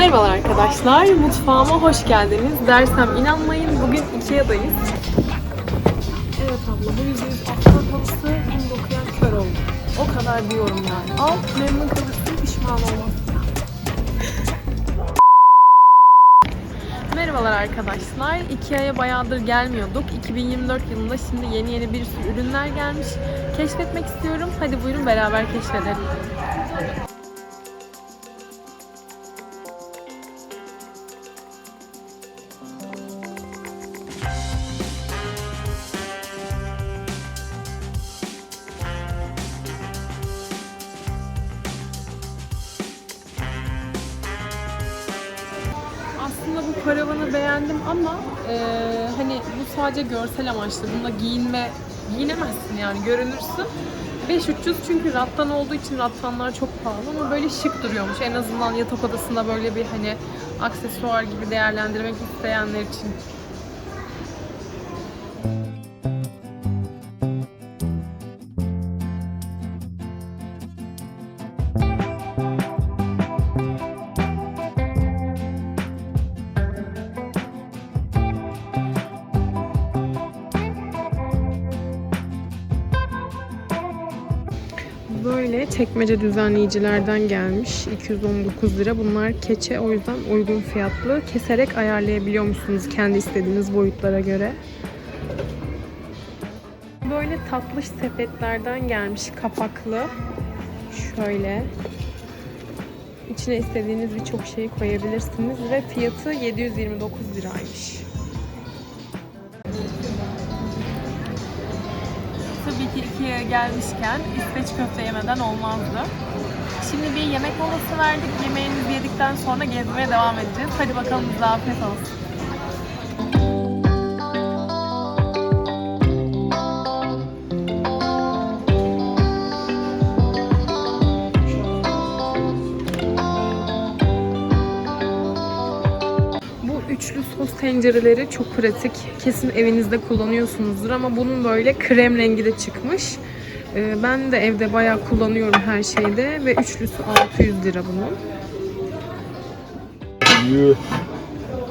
Merhabalar arkadaşlar, mutfağıma hoş geldiniz. Dersem inanmayın, bugün Ikea'dayız. Evet abla, bu yüzden aptal halısı hem de okuyan kör oldu. O kadar diyorum yani. Al, memnun kalırsın, pişman olmazsın. Merhabalar arkadaşlar. Ikea'ya bayağıdır gelmiyorduk. 2024 yılında şimdi yeni yeni bir sürü ürünler gelmiş. Keşfetmek istiyorum. Hadi buyurun beraber keşfedelim. Beğendim ama e, hani bu sadece görsel amaçlı. Bunda giyinme giyinemezsin yani görünürsün. 5300 çünkü rattan olduğu için rattanlar çok pahalı ama böyle şık duruyormuş. En azından yatak odasında böyle bir hani aksesuar gibi değerlendirmek isteyenler için. Çekmece düzenleyicilerden gelmiş. 219 lira. Bunlar keçe o yüzden uygun fiyatlı. Keserek ayarlayabiliyormuşsunuz kendi istediğiniz boyutlara göre. Böyle tatlış sepetlerden gelmiş kapaklı. Şöyle. İçine istediğiniz birçok şeyi koyabilirsiniz ve fiyatı 729 liraymış. Ikea'ya gelmişken İsveç köfte yemeden olmazdı. Şimdi bir yemek molası verdik. Yemeğimizi yedikten sonra gezmeye devam edeceğiz. Hadi bakalım bize afiyet olsun. Tencereleri çok pratik. Kesin evinizde kullanıyorsunuzdur ama bunun böyle krem rengi de çıkmış. Ee, Ben de evde bayağı kullanıyorum her şeyde ve üçlüsü 600 lira bunun.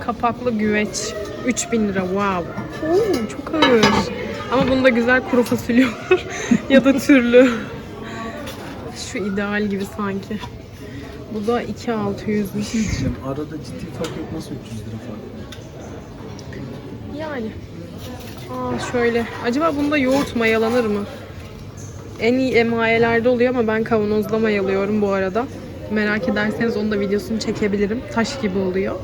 Kapaklı güveç 3000 lira wow. Oo, çok ağır. Ama bunda güzel kuru fasulye olur ya da türlü. Şu ideal gibi sanki. Bu da 2600'müş. Diyeceğim, Arada ciddi fark yok nasıl 300 lira fark? Yani. Aa şöyle. Acaba bunda yoğurt mayalanır mı? En iyi emayelerde oluyor ama ben kavanozda mayalıyorum bu arada. Merak ederseniz onun da videosunu çekebilirim. Taş gibi oluyor.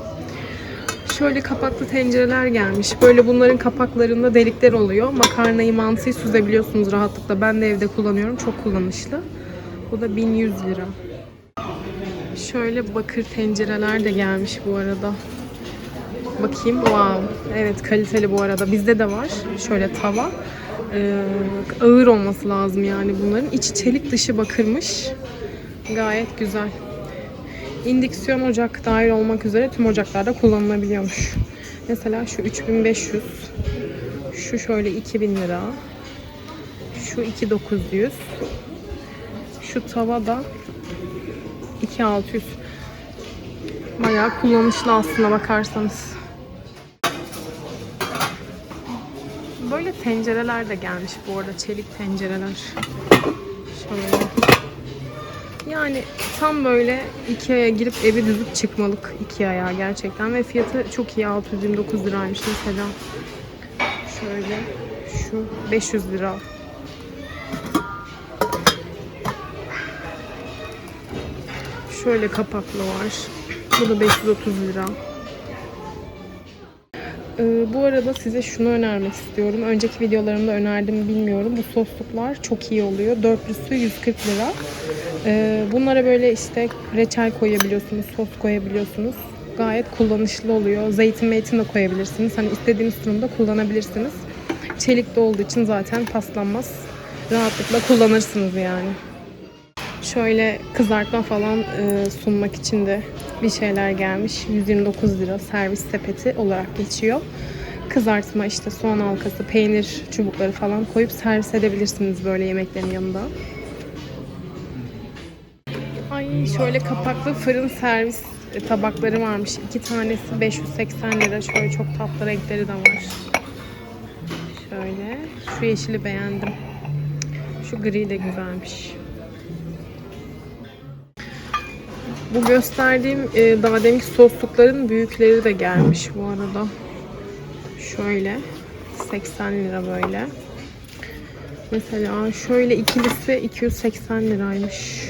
Şöyle kapaklı tencereler gelmiş. Böyle bunların kapaklarında delikler oluyor. Makarnayı, mantıyı süzebiliyorsunuz rahatlıkla. Ben de evde kullanıyorum. Çok kullanışlı. Bu da 1100 lira. Şöyle bakır tencereler de gelmiş bu arada. Bakayım. Wow. Evet kaliteli bu arada. Bizde de var. Şöyle tava. Ee, ağır olması lazım yani bunların. İçi çelik dışı bakırmış. Gayet güzel. İndüksiyon ocak dahil olmak üzere tüm ocaklarda kullanılabiliyormuş. Mesela şu 3500. Şu şöyle 2000 lira. Şu 2900. Şu tava da 2600. Bayağı kullanışlı aslına bakarsanız. Böyle tencereler de gelmiş bu arada. Çelik tencereler. Şöyle. Yani tam böyle Ikea'ya girip evi düzüp çıkmalık Ikea'ya gerçekten. Ve fiyatı çok iyi. 629 liraymış mesela. Şöyle. Şu 500 lira. Şöyle kapaklı var. Bu da 530 lira. Ee, bu arada size şunu önermek istiyorum. Önceki videolarımda önerdim mi bilmiyorum. Bu sosluklar çok iyi oluyor. Dörtlüsü 140 lira. Ee, bunlara böyle işte reçel koyabiliyorsunuz, sos koyabiliyorsunuz. Gayet kullanışlı oluyor. Zeytin meytin de koyabilirsiniz. Hani istediğiniz durumda kullanabilirsiniz. Çelikli olduğu için zaten paslanmaz. Rahatlıkla kullanırsınız yani. Şöyle kızartma falan e, sunmak için de bir şeyler gelmiş. 129 lira servis sepeti olarak geçiyor. Kızartma işte soğan halkası, peynir çubukları falan koyup servis edebilirsiniz böyle yemeklerin yanında. Ay şöyle kapaklı fırın servis tabakları varmış. İki tanesi 580 lira. Şöyle çok tatlı renkleri de var. Şöyle. Şu yeşili beğendim. Şu gri de güzelmiş. Bu gösterdiğim e, daha deminki soslukların büyükleri de gelmiş bu arada. Şöyle 80 lira böyle. Mesela şöyle ikilisi 280 liraymış.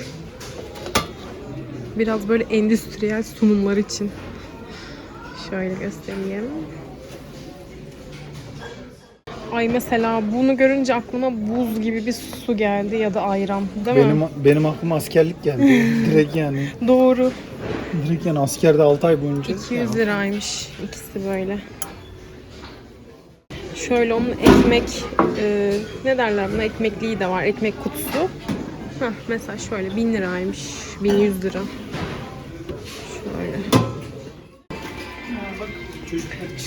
Biraz böyle endüstriyel sunumlar için. Şöyle göstereyim. Ay mesela bunu görünce aklıma buz gibi bir su geldi ya da ayran. Değil Benim mi? benim aklıma askerlik geldi. direkt yani. Doğru. Direkt yani askerde 6 ay boyunca. 200 liraymış ikisi böyle. Şöyle onun ekmek e, ne derler buna ekmekliği de var. Ekmek kutusu. Heh, mesela şöyle 1000 liraymış. 1100 lira.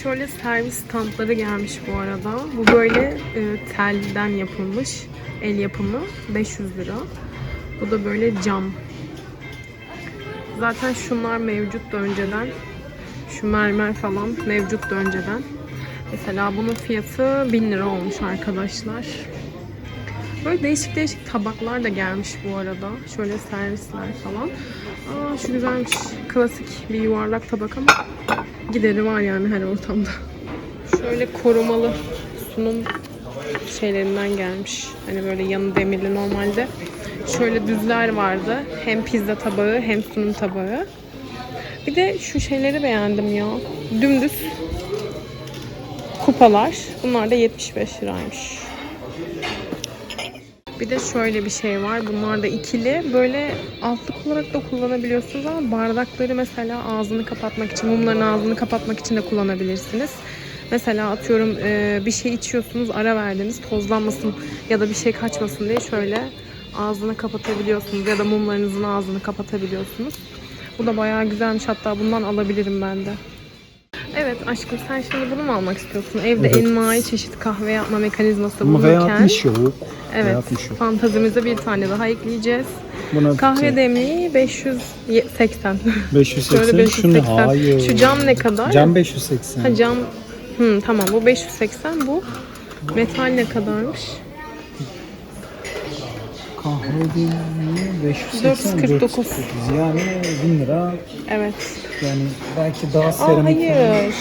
Şöyle servis standları gelmiş bu arada. Bu böyle e, telden yapılmış. El yapımı 500 lira. Bu da böyle cam. Zaten şunlar mevcuttu önceden. Şu mermer falan mevcuttu önceden. Mesela bunun fiyatı 1000 lira olmuş arkadaşlar. Böyle değişik değişik tabaklar da gelmiş bu arada. Şöyle servisler falan. Aa şu güzelmiş. Klasik bir yuvarlak tabak ama gideri var yani her ortamda. Şöyle korumalı sunum şeylerinden gelmiş. Hani böyle yanı demirli normalde. Şöyle düzler vardı. Hem pizza tabağı hem sunum tabağı. Bir de şu şeyleri beğendim ya. Dümdüz kupalar. Bunlar da 75 liraymış. Bir de şöyle bir şey var. Bunlar da ikili. Böyle altlık olarak da kullanabiliyorsunuz ama bardakları mesela ağzını kapatmak için, mumların ağzını kapatmak için de kullanabilirsiniz. Mesela atıyorum e, bir şey içiyorsunuz, ara verdiniz, tozlanmasın ya da bir şey kaçmasın diye şöyle ağzını kapatabiliyorsunuz ya da mumlarınızın ağzını kapatabiliyorsunuz. Bu da bayağı güzelmiş. Hatta bundan alabilirim ben de. Evet aşkım sen şimdi bunu mu almak istiyorsun? Evde Evet. envai çeşit kahve yapma mekanizması Ama bulunurken. V60 yok. Evet. V60 yok. Fantazimize bir tane daha ekleyeceğiz. Buna Kahve demliği 580. 580. Şöyle 580. Şunu hayır. Şu cam ne kadar? Cam 580. Ha cam. Hı, tamam bu 580 bu. Metal ne kadarmış? Kahve demliği 580. 449. 449. Yani 1000 lira. Evet. Yani belki daha Aa seramik. hayır.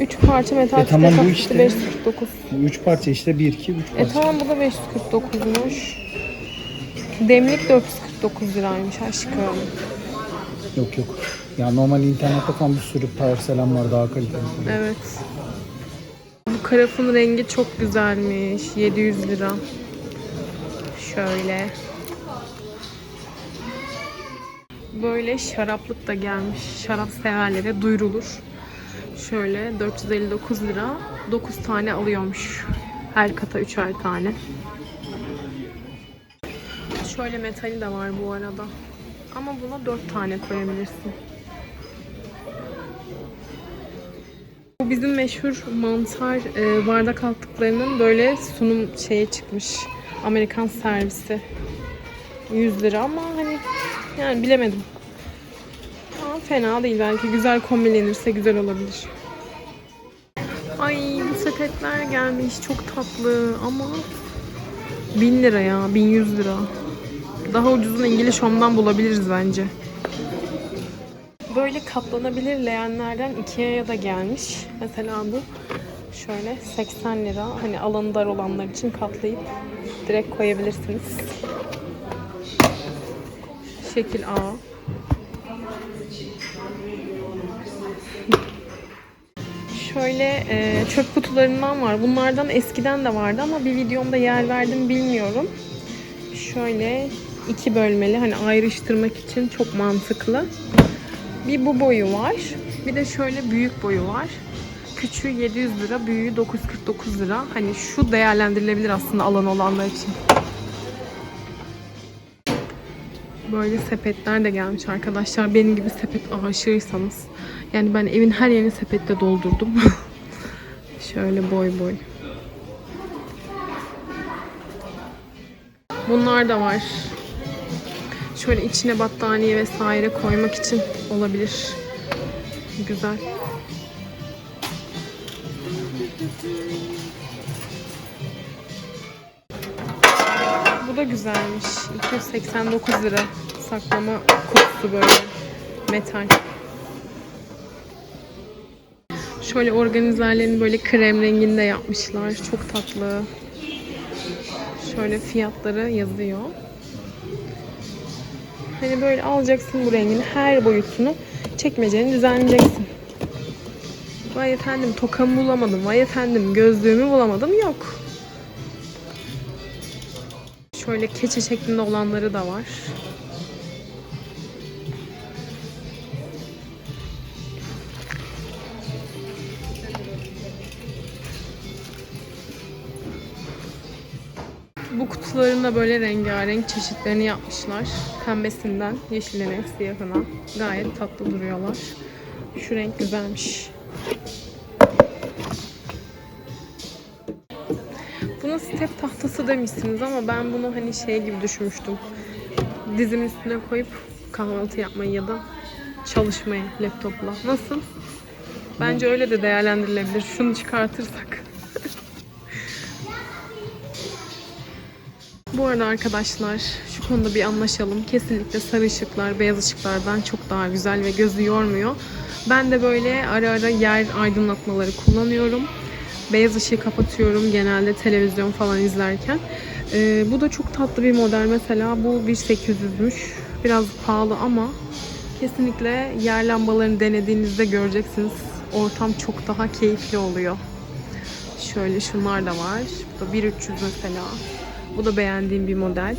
3 parça metal E, tamam, bu işte. 549. 3 parça işte 1 2 3 E parça. tamam bu da 549'muş. Demlik 449 liraymış aşkım. Yok yok. Ya normal internette falan bir sürü porselen var daha kaliteli. Evet. Bu karafın rengi çok güzelmiş. 700 lira. Şöyle. Böyle şaraplık da gelmiş. Şarap severlere duyurulur. Şöyle 459 lira. 9 tane alıyormuş. Her kata 3'er tane. Şöyle metali de var bu arada. Ama buna 4 tane koyabilirsin. Bu bizim meşhur mantar e, bardak altlıklarının böyle sunum şeye çıkmış. Amerikan servisi. 100 lira ama hani yani bilemedim. Ama fena değil belki güzel kombinlenirse güzel olabilir. Ay bu sepetler gelmiş çok tatlı ama 1000 lira ya 1100 lira. Daha ucuzunu İngiliz Home'dan bulabiliriz bence. Böyle katlanabilir leğenlerden Ikea'ya da gelmiş. Mesela bu şöyle 80 lira. Hani alanı dar olanlar için katlayıp direkt koyabilirsiniz. Şekil A. Şöyle e, çöp kutularından var. Bunlardan eskiden de vardı ama bir videomda yer verdim bilmiyorum. Şöyle iki bölmeli hani ayrıştırmak için çok mantıklı. Bir bu boyu var. Bir de şöyle büyük boyu var. Küçüğü 700 lira, büyüğü 949 lira. Hani şu değerlendirilebilir aslında alan olanlar için. Böyle sepetler de gelmiş arkadaşlar. Benim gibi sepet aşığıysanız. Yani ben evin her yerini sepetle doldurdum. şöyle boy boy. Bunlar da var. Şöyle içine battaniye vesaire koymak için olabilir. Güzel. Da güzelmiş. 289 lira. Saklama kutusu böyle. Metal. Şöyle organizerlerini böyle krem renginde yapmışlar. Çok tatlı. Şöyle fiyatları yazıyor. Hani böyle alacaksın bu rengin her boyutunu çekmeceni düzenleyeceksin. Vay efendim tokamı bulamadım. Vay efendim gözlüğümü bulamadım. Yok. Şöyle keçe şeklinde olanları da var. Bu kutuların da böyle rengarenk çeşitlerini yapmışlar. Pembesinden yeşiline, siyahına. Gayet tatlı duruyorlar. Şu renk güzelmiş. Step tahtası demişsiniz ama ben bunu hani şey gibi düşünmüştüm. Dizimin üstüne koyup kahvaltı yapmayı ya da çalışmayı laptopla. Nasıl? Bence öyle de değerlendirilebilir. Şunu çıkartırsak. Bu arada arkadaşlar şu konuda bir anlaşalım. Kesinlikle sarı ışıklar beyaz ışıklardan çok daha güzel ve gözü yormuyor. Ben de böyle ara ara yer aydınlatmaları kullanıyorum. Beyaz ışığı kapatıyorum genelde televizyon falan izlerken. Ee, bu da çok tatlı bir model mesela. Bu 1800'müş. Biraz pahalı ama kesinlikle yer lambalarını denediğinizde göreceksiniz. Ortam çok daha keyifli oluyor. Şöyle şunlar da var. Bu da 1300 mesela. Bu da beğendiğim bir model.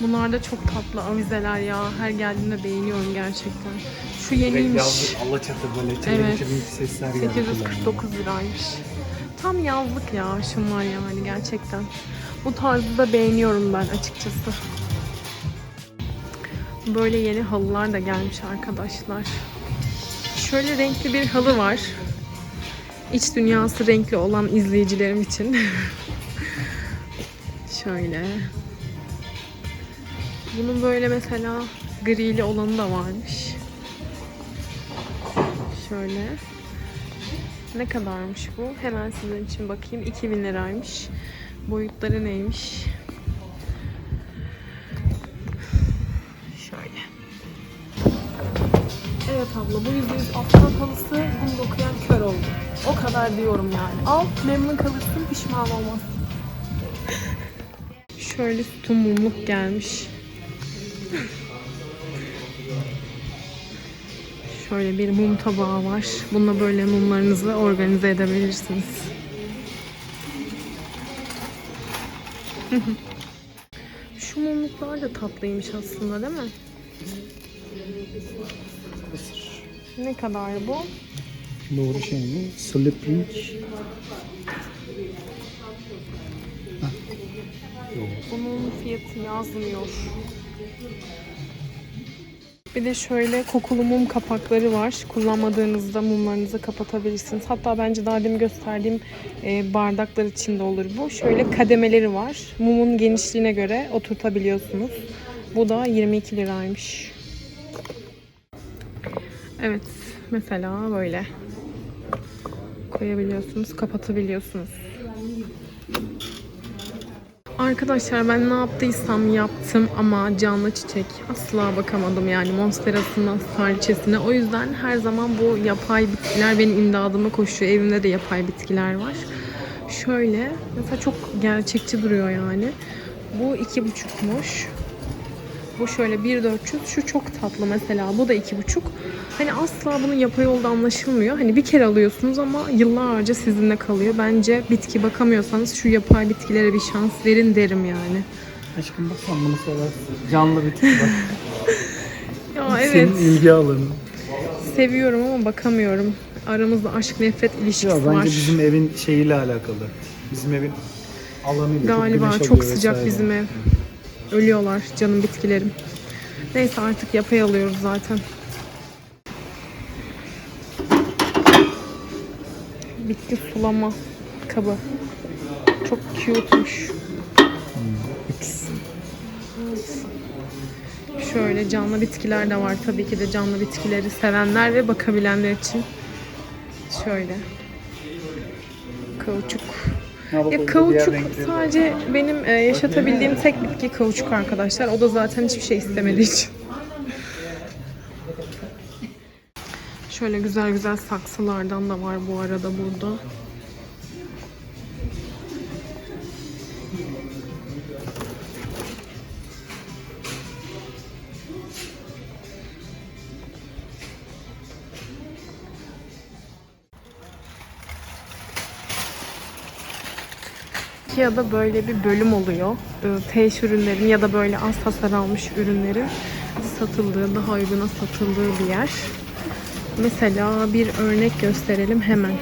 Bunlar da çok tatlı avizeler ya. Her geldiğimde beğeniyorum gerçekten. Şu yeniymiş. Alaçatı böyle Evet. sesler geldi. 849 liraymış. Tam yazlık ya şunlar yani gerçekten. Bu tarzı da beğeniyorum ben açıkçası. Böyle yeni halılar da gelmiş arkadaşlar. Şöyle renkli bir halı var. İç dünyası renkli olan izleyicilerim için. Şöyle. Bunun böyle mesela grili olanı da varmış. Şöyle. Ne kadarmış bu? Hemen sizin için bakayım. 2000 liraymış. Boyutları neymiş? Şöyle. Evet abla bu %100 aptal halısı bunu okuyan kör oldu. O kadar diyorum yani. Al memnun kalırsın pişman olmazsın. Şöyle sütun mumluk gelmiş. Şöyle bir mum tabağı var. Bununla böyle mumlarınızı organize edebilirsiniz. Şu mumluklar da tatlıymış aslında değil mi? Ne kadar bu? Doğru şey mi? Sleeping. Bunun fiyatı yazmıyor. Bir de şöyle kokulu mum kapakları var. Kullanmadığınızda mumlarınızı kapatabilirsiniz. Hatta bence daha demin gösterdiğim e, bardaklar için de olur bu. Şöyle kademeleri var. Mumun genişliğine göre oturtabiliyorsunuz. Bu da 22 liraymış. Evet, mesela böyle koyabiliyorsunuz, kapatabiliyorsunuz. Arkadaşlar ben ne yaptıysam yaptım ama canlı çiçek asla bakamadım yani monsterasının tarihçesine. O yüzden her zaman bu yapay bitkiler benim imdadıma koşuyor. Evimde de yapay bitkiler var. Şöyle mesela çok gerçekçi duruyor yani. Bu iki buçukmuş. Bu şöyle 1400. Şu çok tatlı mesela. Bu da iki buçuk. Hani asla bunun yapay olduğu anlaşılmıyor. Hani bir kere alıyorsunuz ama yıllarca sizinle kalıyor. Bence bitki bakamıyorsanız şu yapay bitkilere bir şans verin derim yani. Aşkım bak sen bunu seversin. Canlı bitki bak. Ya evet. Senin ilgi alanın. Seviyorum ama bakamıyorum. Aramızda aşk nefret ilişkisi Ya var. bence bizim evin şeyiyle alakalı. Bizim evin alanıyla Galiba çok alıyor sıcak vesaire. bizim ev. Ölüyorlar canım bitkilerim. Neyse artık yapay alıyoruz zaten. Bitki sulama kabı. Çok cute'muş. Şöyle canlı bitkiler de var. Tabii ki de canlı bitkileri sevenler ve bakabilenler için. Şöyle. Kauçuk ya kauçuk sadece benim e, yaşatabildiğim tek bitki kauçuk arkadaşlar. O da zaten hiçbir şey istemediği için. Şöyle güzel güzel saksılardan da var bu arada burada. Ikea'da böyle bir bölüm oluyor. Ee, Teş ürünlerin ya da böyle az hasar almış ürünlerin satıldığı, daha uyguna satıldığı bir yer. Mesela bir örnek gösterelim hemen.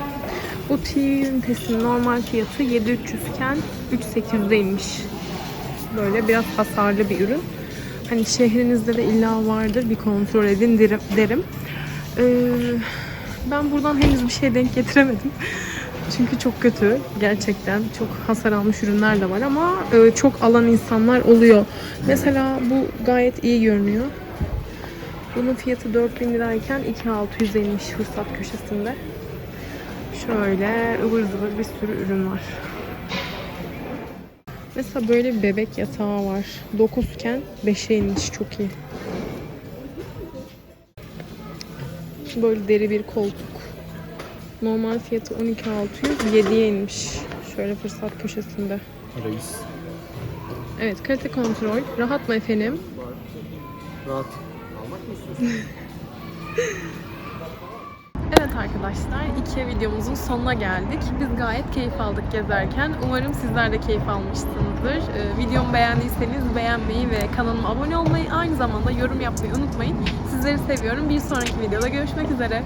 Bu TV ünitesinin normal fiyatı 7300 iken 3800'e inmiş. Böyle biraz hasarlı bir ürün. Hani şehrinizde de illa vardır bir kontrol edin derim. Ee, ben buradan henüz bir şey denk getiremedim. Çünkü çok kötü. Gerçekten çok hasar almış ürünler de var ama e, çok alan insanlar oluyor. Mesela bu gayet iyi görünüyor. Bunun fiyatı 4000 lirayken 2600 inmiş fırsat köşesinde. Şöyle ıvır zıvır bir sürü ürün var. Mesela böyle bir bebek yatağı var. 9 iken 5'e inmiş çok iyi. Böyle deri bir koltuk. Normal fiyatı 12.600 7'ye inmiş. Şöyle fırsat köşesinde. Reis. Evet kalite kontrol. Rahat mı efendim? Rahat. Evet arkadaşlar, iki videomuzun sonuna geldik. Biz gayet keyif aldık gezerken. Umarım sizler de keyif almışsınızdır. Ee, videomu beğendiyseniz beğenmeyi ve kanalıma abone olmayı, aynı zamanda yorum yapmayı unutmayın. Sizleri seviyorum. Bir sonraki videoda görüşmek üzere.